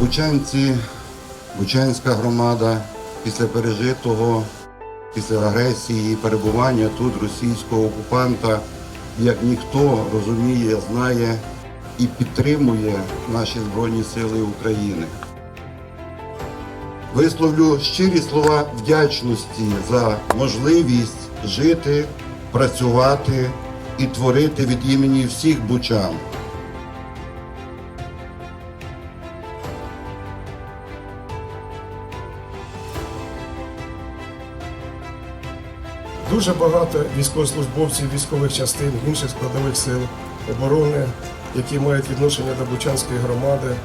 Бучанці, Бучанська громада після пережитого, після агресії перебування тут російського окупанта, як ніхто розуміє, знає і підтримує наші Збройні Сили України. Висловлю щирі слова вдячності за можливість жити, працювати і творити від імені всіх бучан. Дуже багато військовослужбовців, військових частин, інших складових сил оборони, які мають відношення до Бучанської громади,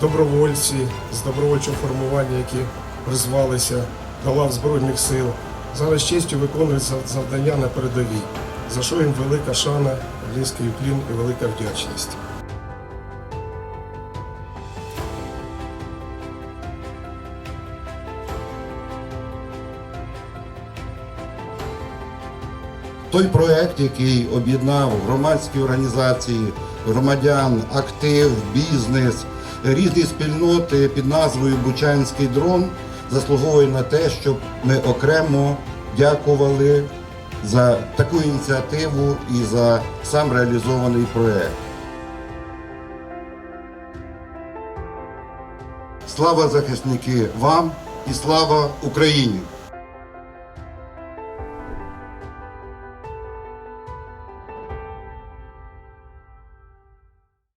добровольці з добровольчого формування, які призвалися до лав Збройних сил, зараз честю виконують завдання на передовій, за що їм велика шана, низький уклін і велика вдячність. Той проект, який об'єднав громадські організації, громадян, актив, бізнес, різні спільноти під назвою Бучанський дрон, заслуговує на те, щоб ми окремо дякували за таку ініціативу і за сам реалізований проект. Слава захисники вам і слава Україні!